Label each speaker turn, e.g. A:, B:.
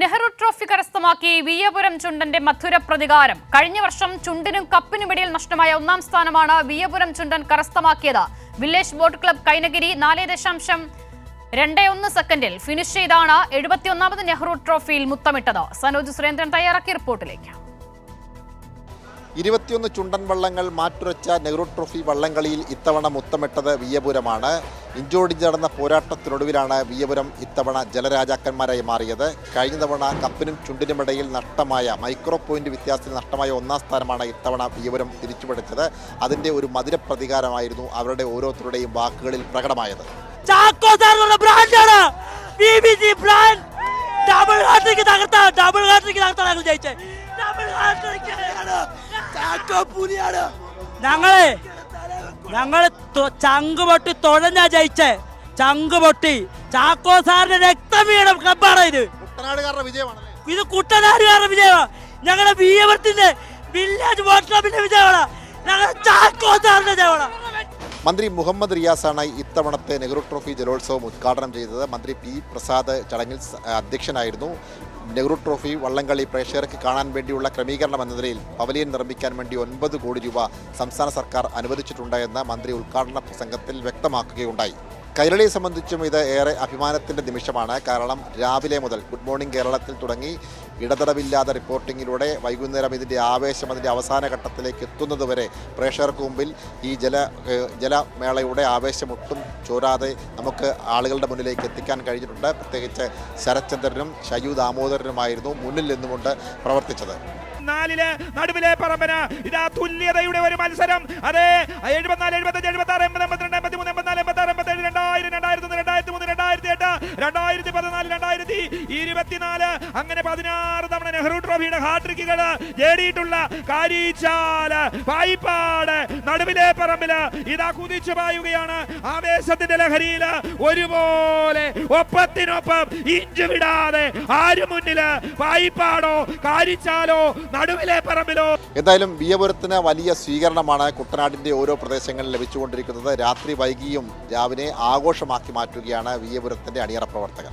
A: Nehru trophy കരസ്ഥമാക്കി വിയപുരം ചുണ്ടന്റെ മധുര പ്രതികാരം. കഴിഞ്ഞ വർഷം ചുണ്ടിനും കപ്പിനുമിടയിൽ നഷ്ടമായ ഒന്നാം സ്ഥാനമാണ് വിയപുരം ചുണ്ടൻ കരസ്ഥമാക്കിയത്. വില്ലേജ് ബോട്ട് ക്ലബ് കൈനഗിരി നാല് ദശാംശം രണ്ട് ഒന്ന് സെക്കൻഡിൽ ഫിനിഷ് ചെയ്താണ് എഴുപത്തിയൊന്നാമത് നെഹ്റു ട്രോഫിയിൽ മുത്തമിട്ടത്. സനോജ് സുരേന്ദ്രൻ തയ്യാറാക്കിയ റിപ്പോർട്ടിലേക്ക്.
B: ഇരുപത്തിയൊന്ന് ചുണ്ടൻ വള്ളങ്ങൾ മാറ്റുരച്ച നെഹ്റു ട്രോഫി വള്ളംകളിയിൽ ഇത്തവണ മുത്തമിട്ടത് വിയപുരമാണ് ഇഞ്ചോടിഞ്ച് നടന്ന പോരാട്ടത്തിനൊടുവിലാണ് വിയപുരം ഇത്തവണ ജലരാജാക്കന്മാരായി മാറിയത്. കഴിഞ്ഞ തവണ കപ്പിനും ചുണ്ടിനുമിടയിൽ നഷ്ടമായ മൈക്രോ പോയിന്റ് വ്യത്യാസത്തിൽ നഷ്ടമായ ഒന്നാം സ്ഥാനമാണ് ഇത്തവണ വിയപുരം തിരിച്ചുപിടിച്ചത്. അതിന്റെ ഒരു മധുര പ്രതികാരമായിരുന്നു അവരുടെ ഓരോരുത്തരുടെയും വാക്കുകളിൽ പ്രകടമായത്.
C: ചാക്കോ ബ്രാൻഡാണ് ബ്രാൻഡ് ഹാട്രിക്ക് തകർത്ത. ഡബിൾ തകർത്താണ് ഞങ്ങൾ ഹാട്രിക്ക് ചാക്കോ പുലിയാണ് ഞങ്ങളെ ഞങ്ങൾ ചങ്ക് പൊട്ടി തുഴഞ്ഞാ ജയിച്ചേ. ചങ്ക് പൊട്ടി. ചാക്കോ സാറിന്റെ രക്തം വീണം ക്ലബാണ് ഇത്. ഇത് കുട്ടനാടുകാരുടെ വിജയമാണ് ഞങ്ങളുടെ വില്ലേജ് വോട്ട് ക്ലബിന്റെ വിജയമാണ് ഞങ്ങളുടെ ചാക്കോ സാറിന്റെ വിജയമാണ്
B: മന്ത്രി മുഹമ്മദ് റിയാസാണ് ഇത്തവണത്തെ നെഹ്റു ട്രോഫി ജലോത്സവം ഉദ്ഘാടനം ചെയ്തത്. മന്ത്രി പി പ്രസാദ് ചടങ്ങിൽ അധ്യക്ഷനായിരുന്നു. നെഹ്റു ട്രോഫി വള്ളംകളി പ്രേക്ഷകർക്ക് കാണാൻ വേണ്ടിയുള്ള ക്രമീകരണം എന്ന നിലയിൽ പവലിയൻ നിർമ്മിക്കാൻ വേണ്ടി ഒൻപത് കോടി രൂപ സംസ്ഥാന സർക്കാർ അനുവദിച്ചിട്ടുണ്ട് എന്ന് മന്ത്രി ഉദ്ഘാടന പ്രസംഗത്തിൽ വ്യക്തമാക്കുകയുണ്ടായി. കൈരളിയെ സംബന്ധിച്ചും ഇത് ഏറെ അഭിമാനത്തിന്റെ നിമിഷമാണ്. കാരണം രാവിലെ മുതൽ ഗുഡ് മോർണിംഗ് കേരളത്തിൽ തുടങ്ങി ഇടതടവില്ലാതെ റിപ്പോർട്ടിങ്ങിലൂടെ വൈകുന്നേരം ഇതിന്റെ ആവേശം അതിന്റെ അവസാന ഘട്ടത്തിലേക്ക് എത്തുന്നതുവരെ പ്രേക്ഷകർക്ക് മുമ്പിൽ ഈ ജല ജലമേളയുടെ ആവേശം ഒട്ടും ചോരാതെ നമുക്ക് ആളുകളുടെ മുന്നിലേക്ക് എത്തിക്കാൻ കഴിഞ്ഞിട്ടുണ്ട്. പ്രത്യേകിച്ച് ശരത്ചന്ദ്രനും ഷയു ദാമോദരനുമായിരുന്നു മുന്നിൽ നിന്നുകൊണ്ട് പ്രവർത്തിച്ചത്.
D: നാലിൽ നടുവിലെ പറമ്പന ഇതാ തുല്യതയുടെ ഒരു മത്സരം. അതെ എഴുപത്തിനാല് എഴുപത്തഞ്ച് എഴുപത്തി ആറ് എൺപത് എൺപത്തിരണ്ട് എൺപത്തി മൂന്ന് എൺപത്തിനാല് എൺപത്തി ആറ് എൺപത്തി ഏഴ് രണ്ടായിരം രണ്ടായിരത്തി ഒന്ന് രണ്ടായിരത്തി മൂന്ന് രണ്ടായിരത്തി എട്ട് രണ്ടായിരത്തി പതിനാല് രണ്ടായിരത്തി ഇരുപത്തിനാല് അങ്ങനെ പതിനാറ് നെഹ്റു ട്രോഫിയുടെ ഹാട്രിക്കുകൾ നേടിയിട്ടുള്ള കാരീച്ചാൽ പായിപ്പാട് നടുവിലെ പറമ്പിൽ ഇതാ കുതിച്ചു പായുകയാണ്. ആവേശത്തിന്റെ ലഹരിയിൽ ഒരുപോലെ ഒപ്പത്തിനൊപ്പം ഇഞ്ചു വിടാതെ ആരും മുന്നിൽ പായിപ്പാടോ കാരിച്ചാലോ നടുവിലെ പറമ്പിലോ?
B: എന്തായാലും വിയപുരത്തിന് വലിയ സ്വീകരണമാണ് കുട്ടനാടിന്റെ ഓരോ പ്രദേശങ്ങളിൽ ലഭിച്ചുകൊണ്ടിരിക്കുന്നത്. രാത്രി വൈകിയും രാവിലെ ആഘോഷമാക്കി മാറ്റുകയാണ് വിയപുരത്തിന്റെ അണിയറ പ്രവർത്തകർ.